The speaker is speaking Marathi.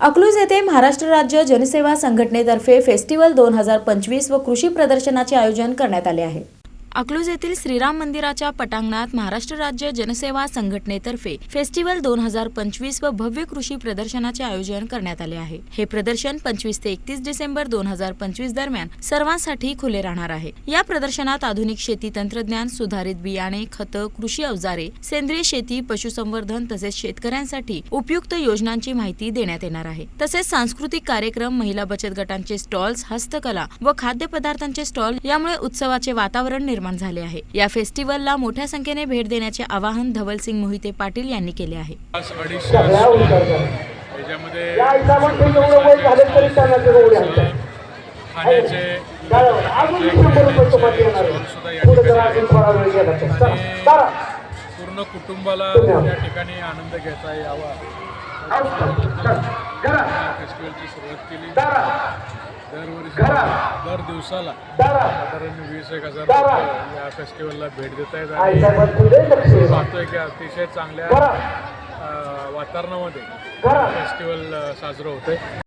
अकलूज येथे महाराष्ट्र राज्य जनसेवा संघटनेतर्फे फेस्टिवल दोन हजार पंचवीस व कृषी प्रदर्शनाचे आयोजन करण्यात आले आहे. अकलूज येथील श्रीराम मंदिराच्या पटांगणात महाराष्ट्र राज्य जनसेवा संघटनेतर्फे फेस्टिवल दोन हजार पंचवीस व भव्य कृषी प्रदर्शनाचे आयोजन करण्यात आले आहे. हे प्रदर्शन पंचवीस ते एकतीस डिसेंबर दोन हजार पंचवीस दरम्यान सर्वांसाठी खुले राहणार आहे. या प्रदर्शनात आधुनिक शेती तंत्रज्ञान सुधारित बियाणे खतं कृषी अवजारे सेंद्रिय शेती पशुसंवर्धन तसेच शेतकऱ्यांसाठी उपयुक्त योजनांची माहिती देण्यात येणार आहे. तसेच सांस्कृतिक कार्यक्रम महिला बचत गटांचे स्टॉल्स हस्तकला व खाद्यपदार्थांचे स्टॉल यामुळे उत्सवाचे वातावरण निर्माण झाले आहे. या फेस्टिवलला मोठ्या संख्येने भेट देण्याचे आवाहन धवलसिंग मोहिते पाटील यांनी केले आहे. पूर्ण कुटुंबाला धन्यवाद. या ठिकाणी आनंद घेता यावा. फेस्टिवलची सुरुवात केली. दरवर्षी. दर दिवसाला. साधारण वीस एक हजार या फेस्टिवलला भेट देत आहेत आणि. पाहतोय की अतिशय चांगल्या वातावरणामध्ये. फेस्टिवल साजरं होतंय